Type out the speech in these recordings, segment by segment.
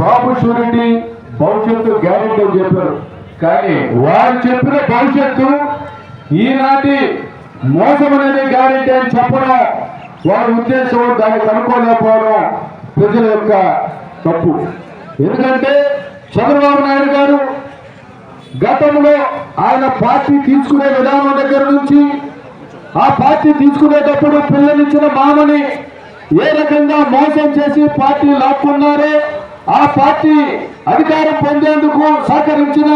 బాబు surety భవిష్యత్తు guarantee అని చెప్పారు. కానీ వారు చెప్పిన భవిష్యత్తు ఈనాటి మోసం అనేది గ్యారెంటీ అని చెప్పడం వారి ఉద్దేశం దాన్ని కనుక్కోలేకపోవడం ప్రజల యొక్క తప్పు. ఎందుకంటే చంద్రబాబు నాయుడు గారు గతంలో ఆయన పార్టీ తీసుకునే విధానం దగ్గర నుంచి ఆ పార్టీ తీసుకునేటప్పుడు పిల్లనిచ్చిన మామని ఏ రకంగా మోసం చేసి పార్టీ లాక్కున్నారో ఆ పార్టీ అధికారం పొందేందుకు సహకరించిన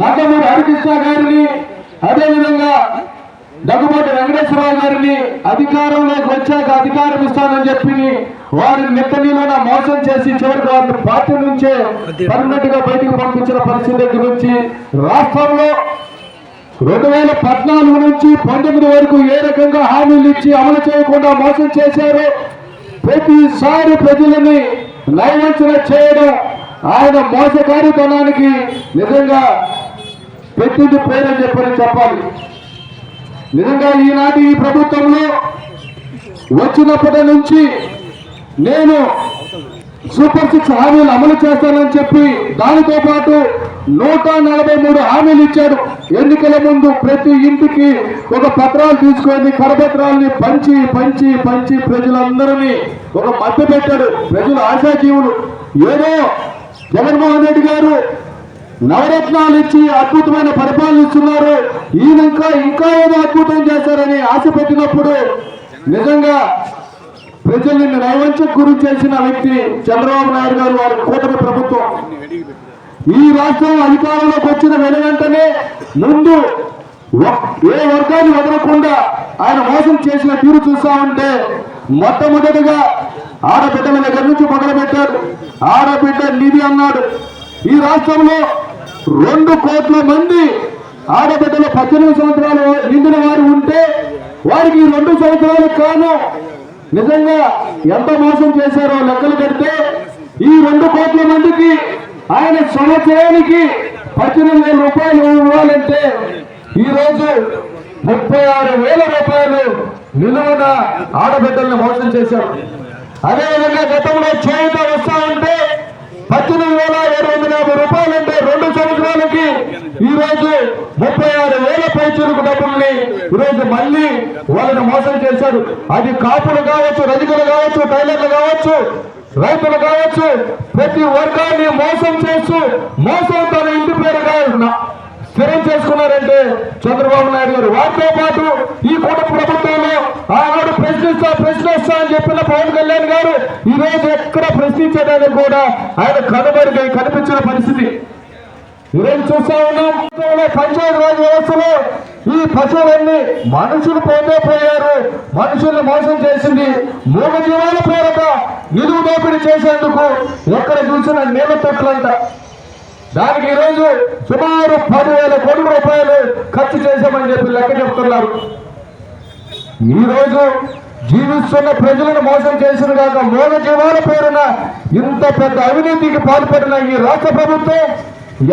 నందమూరి హరికృష్ణ గారిని అదేవిధంగా దగ్గుబాటి వెంకటేశ్వరరావు గారిని అధికారంలోకి వచ్చాక అధికారం ఇస్తానని చెప్పి వారిని నిత్తనీలోన మోసం చేసి చివరికి వారిని పార్టీ నుంచే పర్మనెంట్గా బయటకు పంపించిన పరిస్థితి దగ్గర నుంచి రాష్ట్రంలో రెండు వేల పద్నాలుగు నుంచి పంతొమ్మిది వరకు ఏ రకంగా హామీలు ఇచ్చి అమలు చేయకుండా మోసం చేశారో ప్రతిసారి ప్రజలని నయవంచన చేయడం ఆయన మోసకారితనానికి నిజంగా పెట్టింది పేరని చెప్పని చెప్పాలి. నిజంగా ఈనాటి ఈ ప్రభుత్వంలో వచ్చినప్పటి నుంచి నేను సూపర్ సిక్స్ హామీలు అమలు చేస్తానని చెప్పి దానితో పాటు నూట నలభై మూడు హామీలు ఇచ్చాడు. ఎన్నికల ముందు ప్రతి ఇంటికి ఒక పత్రాలు తీసుకొని కరపత్రాలని పంచి పంచి పంచి ప్రజలందరినీ ఒక మధ్య పెట్టాడు. ప్రజలు ఆశాజీవులు. ఏదో జగన్మోహన్ రెడ్డి గారు నవరత్నాలు ఇచ్చి అద్భుతమైన పరిపాలన ఇస్తున్నారు. ఈయన ఇంకా ఇంకా ఏదో అద్భుతం చేశారని ఆశ పెట్టినప్పుడు నిజంగా ప్రజల్ని నైవంచకు గురి చేసిన వ్యక్తి చంద్రబాబు నాయుడు గారు వారి కూటమి ప్రభుత్వం. ఈ రాష్ట్రం అధికారంలోకి వచ్చిన వెనువెంటనే ముందు ఏ వర్గాన్ని వదలకుండా ఆయన మోసం చేసిన తీరు చూస్తా ఉంటే మొట్టమొదటిగా ఆడబిడ్డల దగ్గర నుంచి మొదలుపెట్టారు. ఆడబిడ్డ నిధి అన్నాడు. ఈ రాష్ట్రంలో రెండు కోట్ల మంది ఆడబిడ్డలు పద్దెనిమిది సంవత్సరాలు నిండిన వారు ఉంటే వారికి రెండు సంవత్సరాలు కాను నిజంగా ఎంత మోసం చేశారో లెక్కలు కడితే ఈ రెండు కోట్ల మందికి ఆయన సంవత్సరానికి పద్దెనిమిది వేల రూపాయలు ఇవ్వాలంటే ఈరోజు ముప్పై ఆరు వేల రూపాయలు నిలువన ఆడబిడ్డల్ని మోసం చేశారు. అదేవిధంగా గతంలో చేయుత వస్తా ఉంటే పద్దెనిమిది వేల ఏడు వందల యాభై రూపాయలు అంటే రెండు సంవత్సరాలకి ఈ రోజు ముప్పై ఆరు వేల పైచులకు డబ్బుల్ని ఈరోజు మళ్ళీ వాళ్ళని మోసం చేశారు. అది కాపులు కావచ్చు రజకులు కావచ్చు టైలర్లు కావచ్చు రైతులు కావచ్చు ప్రతి వర్గాన్ని మోసం చేస్తూ మోసం తన ఇంటి పేరు ఉన్న- స్థిరం చేసుకున్నారంటే చంద్రబాబు నాయుడు గారు. వారితో పాటు ఈ కూటమి ప్రభుత్వంలో ఆనాడు ప్రశ్నిస్తా ప్రశ్నిస్తా అని చెప్పిన పవన్ కళ్యాణ్ గారు ఈ రోజు ఎక్కడ ప్రశ్నించడానికి కూడా ఆయన కనుమరుగై కనిపించిన పరిస్థితి. ఈరోజు చూస్తా ఉన్నాం పంచాయతీ రాజ్ వ్యవస్థలో ఈ పశువులన్నీ మనుషులు పోతే పోయారు. మనుషుల్ని మోసం చేసింది మూడు జీవాల పేరట నిలువు దోపిడీ చేసేందుకు ఎక్కడ చూసినా నీళ్ళ తొట్లంట దానికి ఈరోజు సుమారు పదివేల కోట్ల రూపాయలు ఖర్చు చేశామని చెప్పి లెక్క చెప్తున్నారు. ఈ రోజు జీవిస్తున్న ప్రజలను మోసం చేసిన కాక మూల జీవాల పేరున ఇంత పెద్ద అవినీతికి పాల్పడిన ఈ రాష్ట్ర ప్రభుత్వం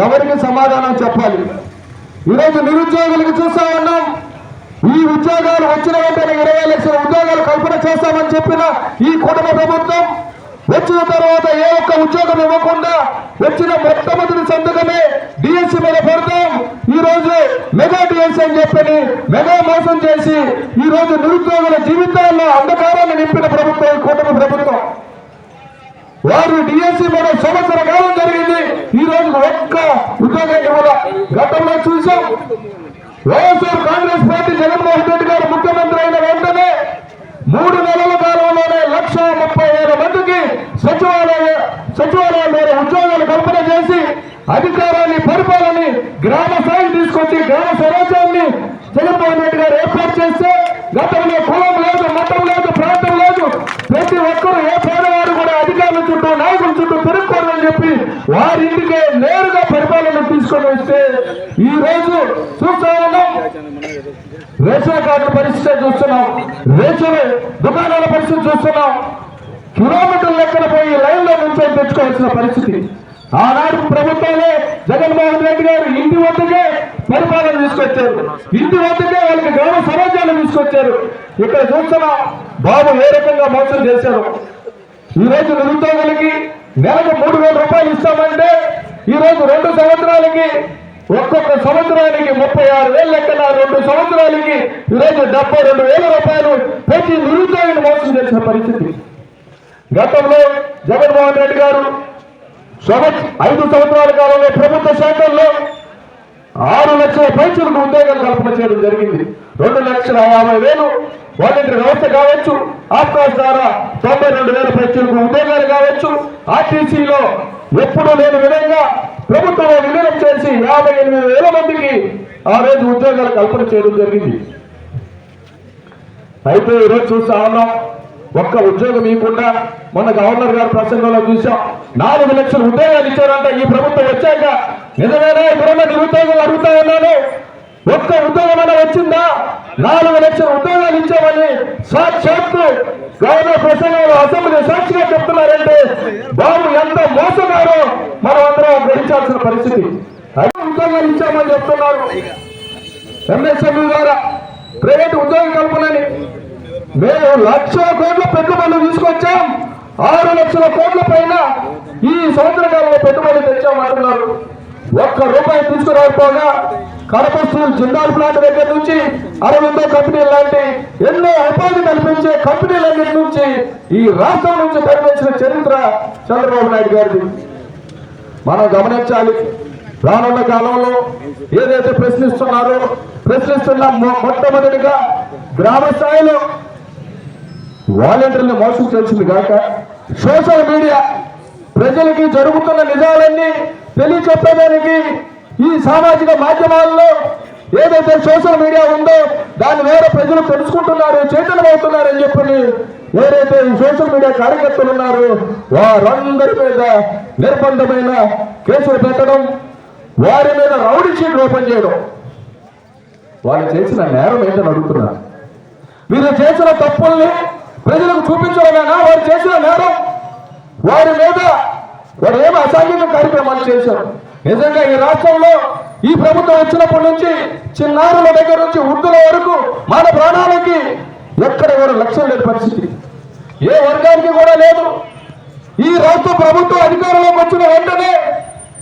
ఎవరికి సమాధానం చెప్పాలి? ఈరోజు నిరుద్యోగులకు చూస్తా ఉన్నాం. ఈ ఉద్యోగాలు వచ్చిన వెంటనే ఇరవై లక్షల ఉద్యోగాలు కల్పన చేస్తామని చెప్పిన ఈ కుటుంబ ప్రభుత్వం వచ్చిన తర్వాత ఏ ఒక్క ఉద్యోగం ఇవ్వకుండా వచ్చిన మొట్టమొదటి సంతకమే డిఎస్సి మీద పెడతాం. ఈ రోజు మెగా డిఎస్సి అని చెప్పని మెగా మోసం చేసి ఈ రోజు నిరుద్యోగుల జీవితాల్లో అంధకారాన్ని నింపిన ప్రభుత్వం కూటమి ప్రభుత్వం. వారు డిఎస్సి మీద సంవత్సర కాలం జరిగింది. ఈ రోజు ఒక్క ఉద్యోగం ఇవ్వాల. గతంలో చూసాం. YSR Congress party Jaganmohan Reddy garu ముఖ్యమంత్రి అయిన వెంటనే మూడు నెలల కాలంలోనే లక్ష ముప్పై వేల మందికి సచివాలయ సచివాలయం ద్వారా ఉద్యోగాలు కల్పన చేసి అధికారాన్ని పరిపాలనని గ్రామ స్థాయికి తీసుకొచ్చి గ్రామ స్వరాజ్యాన్ని జగన్మోహన్ రెడ్డి గారు ఏర్పాటు చేస్తే గతంలో కులం లేదు మతం లేదు ప్రాంతం లేదు. ప్రతి ఒక్కరు ఏ పేదవారు కూడా అధికారుల చుట్టూ నాయకుల చుట్టూ తిరుక్కోరని చెప్పి వారి ఇంటికే నేరుగా పరిపాలన తీసుకొని వస్తే ఈ రోజు చూస్తా ఉన్నాం. రేషన్ కార్డు పరిస్థితి చూస్తున్నాం. రేషన్ దుకాణాల పరిస్థితి చూస్తున్నాం. కిలోమీటర్ల లెక్కన పోయి లైన్లో నుంచి తెచ్చుకోవాల్సిన పరిస్థితి. ఆనాడు ప్రభుత్వాలే జగన్మోహన్ రెడ్డి గారు ఇంటి వద్దకే పరిపాలన తీసుకొచ్చారు. ఇంటి వద్దకే వాళ్ళకి గ్రామ సమాజాలు తీసుకొచ్చారు. ఇక్కడ చూస్తున్నా బాబు ఏ రకంగా మోసం చేశారు? ఈ రోజు నిరుద్యోగులకి నెలకు మూడు వేల రూపాయలు ఇస్తామంటే ఈ రోజు రెండు సంవత్సరాలకి ఒక్కొక్క సంవత్సరానికి ముప్పై ఆరు వేలు లెక్కన రెండు సంవత్సరాలకి ఈ డెబ్బై రెండు వేల రూపాయలు ప్రతి నిరుద్యోగిని మోసం చేసిన పరిస్థితి. గతంలో జగన్మోహన్ రెడ్డి గారు ఐదు సంవత్సరాల కాలంలో ప్రభుత్వ శాఖల్లో ఆరు లక్షల పైచులకు ఉద్యోగాలు కల్పన చేయడం జరిగింది. రెండు లక్షల యాభై వేలు వాలంటీర్ వ్యవస్థ కావచ్చు ఆఫ్కాస్ ద్వారా తొంభై రెండు వేల పైచులకు ఉద్యోగాలు కావచ్చు ఆర్టీసీలో ఎప్పుడూ లేని విధంగా ప్రభుత్వం విలీనం చేసి యాభై ఎనిమిది వేల మందికి ఆ రోజు ఉద్యోగాలు కల్పన చేయడం జరిగింది. అయితే ఈరోజు చూస్తా ఉన్నాం ఒక్క ఉద్యోగం ఇవ్వకుండా మొన్న గవర్నర్ గారు ప్రసంగంలో చూసాం నాలుగు లక్షల ఉద్యోగాలు ఇచ్చారంట ఈ ప్రభుత్వం వచ్చాక నిజమేనా? ఇప్పుడున్న నిరుద్యోగులు అడుగుతా ఉన్నాను. ఒక్క ఉద్యోగం అన్న వచ్చిందా? నాలుగు లక్షల ఉద్యోగాలు ఇచ్చామని సాక్షాత్తు గవర్నర్ ప్రసంగంలో అసెంబ్లీ సాక్షిగా చెప్తున్నారంటే బాబు ఎంత మోసగారో మనం అందరం గ్రహించాల్సిన పరిస్థితి. ఐదు ఉద్యోగాలు ఇచ్చామని చెప్తున్నారు. ఎంఎస్ఎంఈ ద్వారా ప్రైవేట్ ఉద్యోగ కల్పనని మేము లక్ష కోట్ల పెట్టుబడులు తీసుకొచ్చాం. ఆరు లక్షల కోట్ల పైన ఈ సంవత్సర కాలంలో పెట్టుబడులు తెచ్చామంటున్నారు ఒక్క రూపాయి తీసుకురాకపోగా కడప స్టీల్ జిందాల్ ప్లాంట్ దగ్గర నుంచి అరవిందో కంపెనీ లాంటి ఎన్నో ఉపాధి కల్పించే కంపెనీలన్నిటి నుంచి ఈ రాష్ట్రం నుంచి తరలించిన చరిత్ర చంద్రబాబు నాయుడు గారిది. మనం గమనించాలి రానున్న కాలంలో ఏదైతే ప్రశ్నిస్తున్నారో ప్రశ్నిస్తున్న మొట్టమొదటిగా గ్రామ స్థాయిలో వాలంటీర్లు మోసం చేసింది కాక సోషల్ మీడియా ప్రజలకి జరుగుతున్న నిజాలన్నీ తెలియచెప్పేదానికి ఈ సామాజిక మాధ్యమాల్లో ఏదైతే సోషల్ మీడియా ఉందో దాని వేరే ప్రజలు తెలుసుకుంటున్నారు చైతన్యమవుతున్నారు అని చెప్పి ఏదైతే ఈ సోషల్ మీడియా కార్యకర్తలు ఉన్నారో వారందరి మీద నిర్బంధమైన కేసులు పెట్టడం వారి మీద రౌడీ షీట్ ఓపెన్ చేయడం. వాళ్ళు చేసిన నేరం ఏంటని అడుగుతున్నారు. మీరు చేసిన తప్పుల్ని ప్రజలకు చూపించడమేనా వారు చేసిన నేరం. వారి మీద వారు ఏమి అసాంఘిక కార్యక్రమాలు చేశారు. నిజంగా ఈ రాష్ట్రంలో ఈ ప్రభుత్వం వచ్చినప్పటి నుంచి చిన్నారుల దగ్గర నుంచి వృద్ధుల వరకు మన ప్రాణాలకి ఎక్కడ కూడా లక్ష్యం లేని పరిస్థితి. ఏ వర్గానికి కూడా లేదు. ఈ రాష్ట్ర ప్రభుత్వం అధికారంలోకి వచ్చిన వెంటనే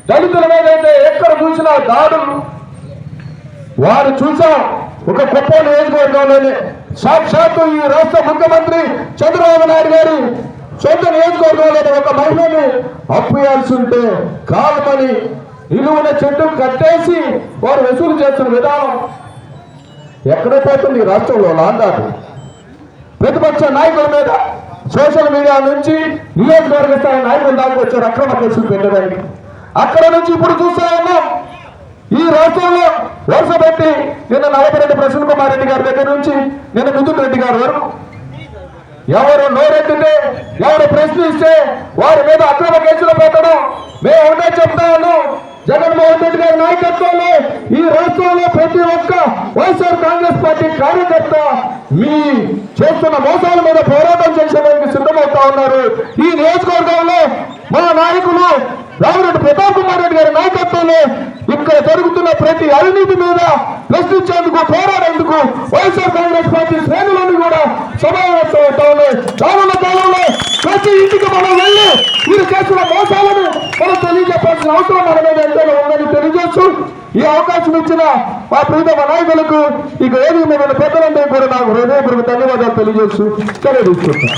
దళితుల మీద అయితే ఎక్కడ చూసినా దాడులు. వారు చూసాం ఒక గొప్ప నియోజకవర్గంలోనే సాక్షాత్తు ఈ రాష్ట్ర ముఖ్యమంత్రి చంద్రబాబు నాయుడు గారి సొంత నియోజకవర్గంలో ఒక మహిళను అప్పయాల్సి ఉంటే కాలమని నిలువున చెట్టు కట్టేసి వారు వసూలు చేస్తున్న విధానం ఎక్కడ పోతుంది ఈ రాష్ట్రంలో లాండారు ప్రతిపక్ష నాయకుల మీద సోషల్ మీడియా నుంచి నియోజకవర్గ స్థాయి నాయకులు దాకా వచ్చారు. అక్రమ కేసులు పెట్టడానికి. అక్కడ నుంచి ఇప్పుడు చూస్తా ఉన్నాం. ఈ రాష్ట్రంలో వరుస పెట్టి నిన్న నలభరెడ్డి ప్రసన్న కుమార్ రెడ్డి గారి దగ్గర నుంచి నిన్న మిథున్ రెడ్డి గారి వరకు. ఎవరు నోరెత్తితే ఎవరు ప్రశ్నిస్తే వారి మీద అక్రమ కేసులు పెట్టడం మేము ఉండే చెప్తాను జగన్మోహన్ రెడ్డి గారి నాయకత్వంలో ఈ రాష్ట్రంలో ప్రతి ఒక్క వైఎస్ఆర్ కాంగ్రెస్ పార్టీ కార్యకర్త మీ చేస్తున్న మోసాల మీద పోరాటం చేసేందుకు సిద్ధమవుతా ఉన్నారు. ఈ నియోజకవర్గంలో మా నాయకులు రామిరెడ్డి ప్రతాప్ కుమార్ రెడ్డి గారి నాయకత్వంలో ఇక్కడ జరుగుతున్న ప్రతి అవినీతి మీద ప్రశ్నించేందుకు పోరాడేందుకు వైఎస్ఆర్ కాంగ్రెస్ పార్టీ శ్రేణులన్నీ కూడా సమావేశమవుతామని రానున్న కాలంలో ప్రతి ఇంటికి మనం వెళ్ళి మీరు చేసిన మోసాలను మనం తెలియజెప్పాల్సిన అవసరం మన మీద ఎంతగా ఉందని తెలియజేస్తూ ఈ అవకాశం ఇచ్చిన మా ప్రీతమ నాయకులకు ఇక ఏది మీద పెద్దలందరూ కూడా నాకు హృదయపూర్వక ధన్యవాదాలు తెలియజేస్తూ తెలియజేస్తున్నాను